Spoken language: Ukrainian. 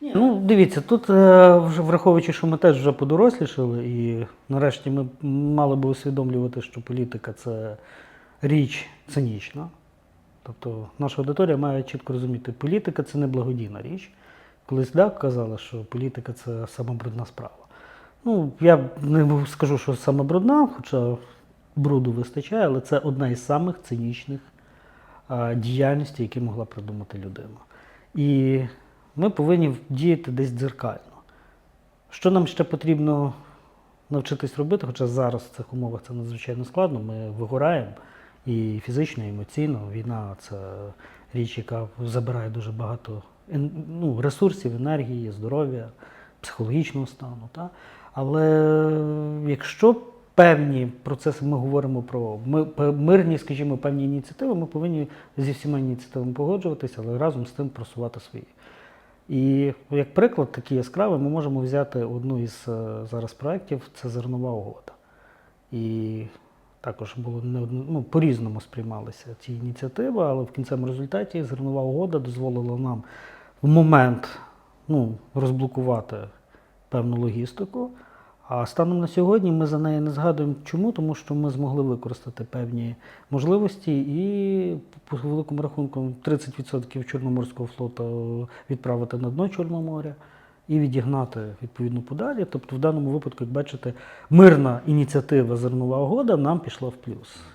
Ну, дивіться, тут е, вже враховуючи, що ми теж вже подорослішали, і нарешті ми мали би усвідомлювати, що політика це річ цинічна. Тобто наша аудиторія має чітко розуміти, політика це не благодійна річ. Колись да, казали, що політика це сама брудна справа. Ну, я не скажу, що саме брудна, хоча бруду вистачає, але це одна із самих цинічних а, діяльностей, які могла придумати людина. І ми повинні діяти десь дзеркально. Що нам ще потрібно навчитись робити, хоча зараз в цих умовах це надзвичайно складно, ми вигораємо і фізично, і емоційно. Війна це річ, яка забирає дуже багато ну, ресурсів, енергії, здоров'я, психологічного стану. Та? Але якщо певні процеси ми говоримо про мирні, скажімо, певні ініціативи, ми повинні зі всіма ініціативами погоджуватися, але разом з тим просувати свої. І як приклад такий яскравий, ми можемо взяти одну із е, зараз проєктів це зернова угода. І також було не одно- ну, по-різному сприймалися ці ініціативи, але в кінцевому результаті зернова угода дозволила нам в момент ну, розблокувати певну логістику. А станом на сьогодні ми за неї не згадуємо. Чому? Тому що ми змогли використати певні можливості і по великому рахунку 30% Чорноморського флоту відправити на дно Чорного моря і відігнати відповідно подалі. Тобто, в даному випадку, як бачите, мирна ініціатива зернова угода нам пішла в плюс.